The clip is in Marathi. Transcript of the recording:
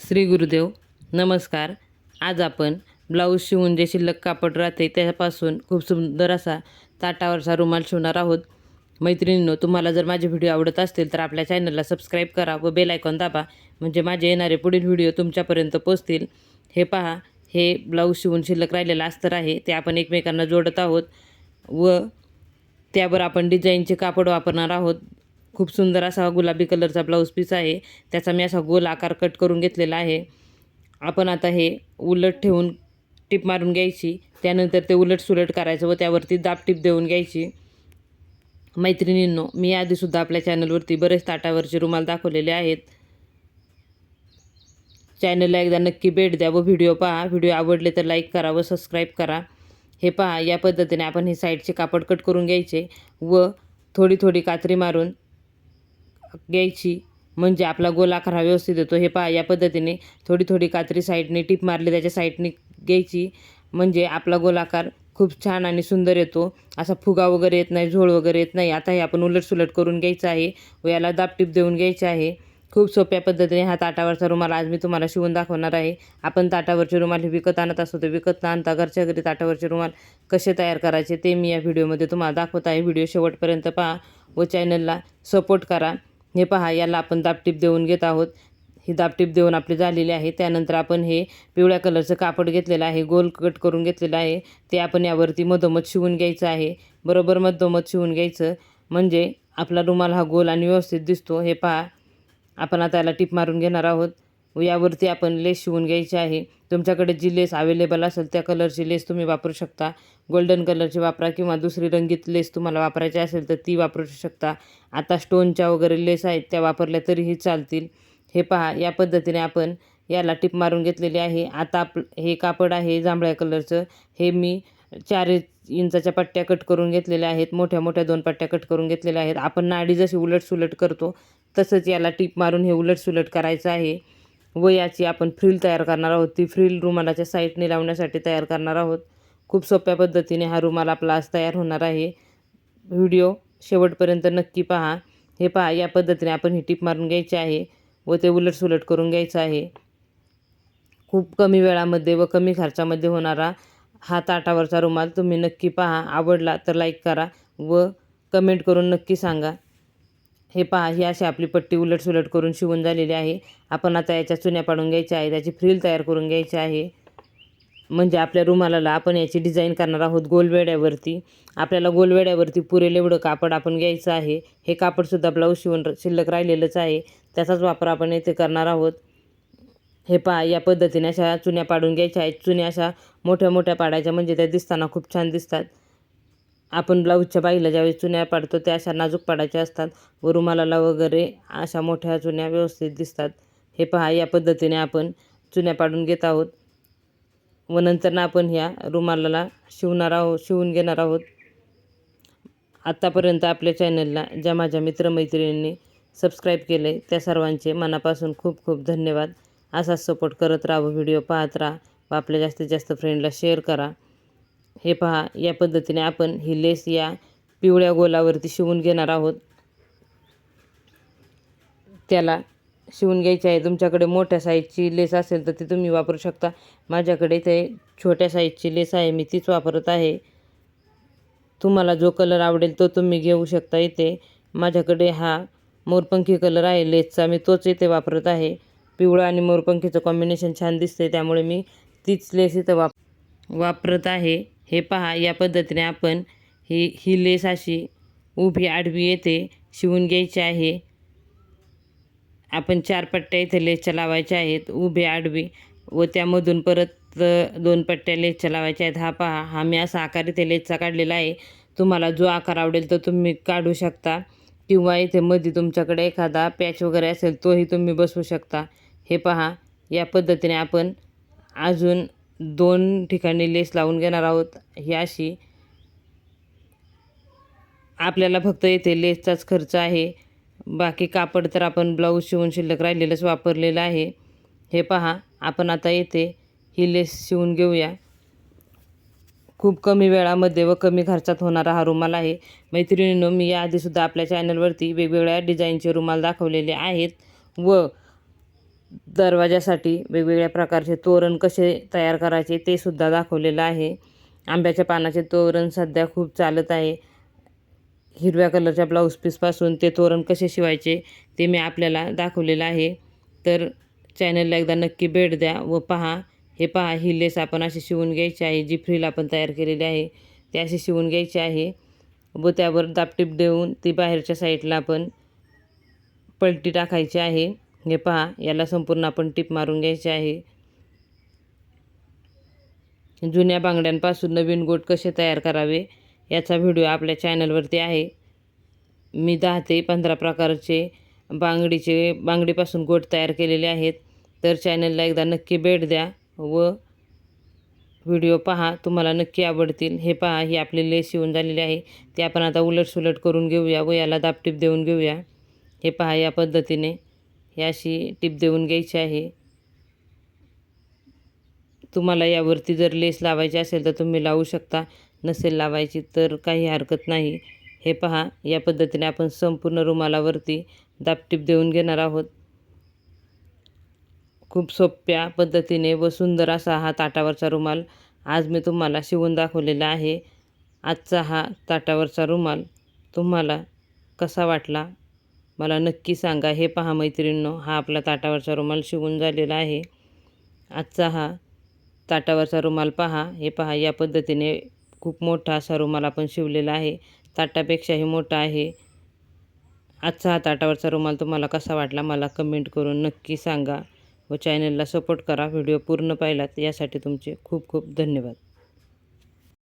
श्री गुरुदेव नमस्कार. आज आपण ब्लाऊज शिवून जे शिल्लक कापड राहते त्यापासून खूप सुंदर असा ताटावरचा रुमाल शिवणार आहोत. मैत्रिणींनो तुम्हाला जर माझे व्हिडिओ आवडत असतील तर आपल्या चॅनलला सबस्क्राईब करा व बेल आयकॉन दाबा म्हणजे माझे येणारे पुढील व्हिडिओ तुमच्यापर्यंत पोचतील हे पहा हे ब्लाऊज शिवून शिल्लक राहिलेलं अस्तर आहे ते आपण एकमेकांना जोडत आहोत व त्यावर आपण डिझाईनचे कापड वापरणार आहोत. खूप सुंदर असा गुलाबी कलरचा ब्लाऊज पीस आहे. त्याचा मी असा गोल आकार कट करून घेतलेला आहे. आपण आता हे उलट ठेवून टीप मारून घ्यायची. त्यानंतर ते उलट सुलट करायचं व त्यावरती दाब टीप देऊन घ्यायची. मैत्रिणींनो मी आधीसुद्धा आपल्या चॅनलवरती बरेच ताटावरचे रुमाल दाखवलेले आहेत. चॅनलला एकदा नक्की भेट द्या व व्हिडिओ पहा. व्हिडिओ आवडले तर लाईक करा व सबस्क्राईब करा. हे पहा या पद्धतीने आपण हे साईडचे कापड कट करून घ्यायचे व थोडी थोडी कात्री मारून घ्यायची. म्हणजे आपला गोलाकार हा व्यवस्थित येतो हे पहा या पद्धतीने थोडी थोडी कात्री साईडने टिप मारली त्याच्या साईडने घ्यायची. म्हणजे आपला गोलाकार खूप छान आणि सुंदर येतो. असा फुगा वगैरे येत नाही झोळ वगैरे येत नाही. आता हे आपण उलट सुलट करून घ्यायचं आहे व याला दाबटीप देऊन घ्यायचे आहे. खूप सोप्या पद्धतीने हा ताटावरचा रुमाल आज मी तुम्हाला शिवून दाखवणार आहे. आपण ताटावरचे रुमाल हे विकत आणत असतो ते विकत न आणता घरच्या घरी ताटावरचे रुमाल कसे तयार करायचे ते मी या व्हिडिओमध्ये तुम्हाला दाखवत आहे. व्हिडिओ शेवटपर्यंत पहा व चॅनलला सपोर्ट करा. हे पहा याला आपण दाबटीप देऊन घेत आहोत. ही दाबटीप देऊन आपली झालेली आहे. त्यानंतर आपण हे पिवळ्या कलरचं कापड घेतलेलं आहे. गोल कट करून घेतलेलं आहे. ते आपण यावरती मधोमध शिवून घ्यायचं आहे. बरोबर मधोमध शिवून घ्यायचं. म्हणजे आपला रुमाल हा गोल आणि व्यवस्थित दिसतो. हे पहा आपण आता याला टीप मारून घेणार आहोत. यावरती आपण लेस शिवून घ्यायची आहे. तुमच्याकडे जी लेस अवेलेबल असेल त्या कलरची लेस तुम्ही वापरू शकता. गोल्डन कलरची वापरा किंवा दुसरी रंगीत लेस तुम्हाला वापरायची असेल तर ती वापरू शकता. आता स्टोनच्या वगैरे लेस आहेत त्या वापरल्या तरीही चालतील. हे पहा या पद्धतीने आपण याला टिप मारून घेतलेली आहे. आता आप हे कापड आहे जांभळ्या कलरचं हे मी चार इंचाच्या पट्ट्या कट करून घेतलेल्या आहेत. मोठ्या मोठ्या दोन पट्ट्या कट करून घेतलेल्या आहेत. आपण नाडी जशी उलट सुलट करतो तसंच याला टीप मारून हे उलट सुलट करायचं आहे. व याची आपण फ्रिल तयार करणार आहोत. ती फ्रिल रुमालाच्या साईडने लावण्यासाठी तयार करणार आहोत. खूप सोप्या पद्धतीने हा रुमाल आपला आज तयार होणार आहे. व्हिडिओ शेवटपर्यंत नक्की पहा. हे पहा या पद्धतीने आपण ही टीप मारून घ्यायची आहे व ते उलटसुलट करून घ्यायचं आहे. खूप कमी वेळामध्ये व कमी खर्चामध्ये होणारा हा ताटावरचा रुमाल तुम्ही नक्की पहा. आवडला तर लाईक करा व कमेंट करून नक्की सांगा. हे पहा ही अशी आपली पट्टी उलट सुलट करून शिवून झालेली आहे. आपण आता याच्या चुन्या पाडून घ्यायच्या आहे त्याची फ्रिल तयार करून घ्यायची आहे. म्हणजे आपल्या रुमालाला आपण याची डिझाईन करणार आहोत गोलवेड्यावरती. आपल्याला गोलवेड्यावरती पुरेल एवढं कापड आपण घ्यायचं आहे. हे कापडसुद्धा ब्लाऊज शिवून शिल्लक राहिलेलंच आहे. त्याचाच वापर आपण येथे करणार आहोत. हे पहा या पद्धतीने अशा चुन्या पाडून घ्यायच्या आहेत. चुन्या अशा मोठ्या मोठ्या पाडायच्या म्हणजे त्या दिसताना खूप छान दिसतात. आपण ब्लाऊजच्या बाईला ज्यावेळेस चुन्या पाडतो त्या अशा नाजूक पाडायच्या असतात. व रुमालाला वगैरे अशा मोठ्या चुन्या व्यवस्थित दिसतात. हे पहा या पद्धतीने आपण चुन्या पाडून घेत आहोत. व नंतर आपण ह्या रुमालाला शिवणार आहोत शिवून घेणार आहोत. आत्तापर्यंत आपल्या चॅनलला ज्या माझ्या मित्रमैत्रिणींनी सबस्क्राईब केले त्या सर्वांचे मनापासून खूप खूप धन्यवाद. असाच सपोर्ट करत राहा व्हिडिओ पाहत राहा. व आपल्या जास्तीत जास्त फ्रेंडला शेअर करा. हे पहा या पद्धतीने आपण ही लेस या पिवळ्या गोलावरती शिवून घेणार आहोत. त्याला शिवून घ्यायची आहे. तुमच्याकडे मोठ्या साईजची लेस असेल तर ती तुम्ही वापरू शकता. माझ्याकडे ते छोट्या साईजची लेस आहे. मी तीच वापरत आहे. तुम्हाला जो कलर आवडेल तो तुम्ही घेऊ शकता इथे. माझ्याकडे हा मोरपंखी कलर आहे. लेसचा मी तोच इथे वापरत आहे. पिवळा आणि मोरपंखीचं कॉम्बिनेशन छान दिसते त्यामुळे मी तीच लेस इथं वाप वापरत आहे. हे पहा या पद्धतीने आपण ही ही लेस अशी उभी आडवी येते शिवून घ्यायची आहे. आपण चार पट्ट्या इथे लेसच्या लावायच्या आहेत उभे आडवी व त्यामधून परत दोन पट्ट्या लेसच्या लावायच्या आहेत. हा पहा हा मी असा आकार इथे लेसचा काढलेला आहे. तुम्हाला जो आकार आवडेल तो तुम्ही काढू शकता किंवा इथे मध्ये तुमच्याकडे एखादा पॅच वगैरे असेल तोही तुम्ही बसवू शकता. हे पहा या पद्धतीने आपण अजून दोन ठिकाणी लेस लावून घेणार आहोत ही अशी. आपल्याला फक्त येथे लेसचाच खर्च आहे. बाकी कापड तर आपण ब्लाऊज शिवून शिल्लक राहिलेलंच वापरलेलं आहे. हे पहा आपण आता येथे ही लेस शिवून घेऊया. खूप कमी वेळामध्ये व कमी खर्चात होणारा हा रुमाल आहे. मैत्रिणींनो मी याआधीसुद्धा आपल्या चॅनलवरती वेगवेगळ्या डिझाईनचे रुमाल दाखवलेले आहेत. व दरवाजासाठी वेगवेगळ्या प्रकारचे तोरण कसे तयार करायचे ते सुद्धा दाखवलेलं आहे. आंब्याच्या पानाचे तोरण सध्या खूप चालत आहे. हिरव्या कलरच्या ब्लाऊज पीसपासून ते तोरण कसे शिवायचे ते मी आपल्याला दाखवलेलं आहे. तर चॅनलला एकदा नक्की भेट द्या व पहा. हे पहा ही लेस आपण अशी शिवून घ्यायची आहे जी फ्रील आपण तयार केलेली आहे. ती अशी शिवून घ्यायची आहे व त्यावर दापटीप देऊन ती बाहेरच्या साईडला आपण पलटी टाकायची आहे. हे पहा याला संपूर्ण आपण टीप मारून घ्यायची आहे. जुन्या बांगड्यांपासून नवीन गोट कसे तयार करावे याचा व्हिडिओ आपल्या चॅनलवरती आहे. मी दहा ते पंधरा प्रकारचे बांगडीचे बांगडीपासून गोट तयार केलेले आहेत. तर चॅनलला एकदा नक्की भेट द्या व व्हिडिओ पहा तुम्हाला नक्की आवडतील. हे पहा ही आपली लेस शिवून झालेली आहे. ते आपण आता उलटसुलट करून घेऊया व याला दापटीप देऊन घेऊया. हे पहा या पद्धतीने. ही अशी टीप देऊन घ्यायची आहे. तुम्हाला यावरती जर लेस लावायची असेल तर तुम्ही लावू शकता. नसेल लावायची तर काही हरकत नाही. हे पहा या पद्धतीने आपण संपूर्ण रुमालावरती दापटीप देऊन घेणार आहोत. खूप सोप्या पद्धतीने व सुंदर असा हा ताटावरचा रुमाल आज मी तुम्हाला शिवून दाखवलेला आहे. आजचा हा ताटावरचा रुमाल तुम्हाला कसा वाटला मला नक्की सांगा हे पहा मैत्रिणींनो हा आपला ताटावरचा रुमाल शिवून झालेला आहे. आजचा हा ताटावरचा रुमाल पहा हे पहा या पद्धतीने खूप मोठा असा रुमाल आपण शिवलेला आहे. ताटापेक्षाही मोठा आहे. आजचा हा ताटावरचा रुमाल तुम्हाला कसा वाटला मला कमेंट करून नक्की सांगा व चॅनलला सपोर्ट करा. व्हिडिओ पूर्ण पाहिलात यासाठी तुमचे खूप खूप धन्यवाद.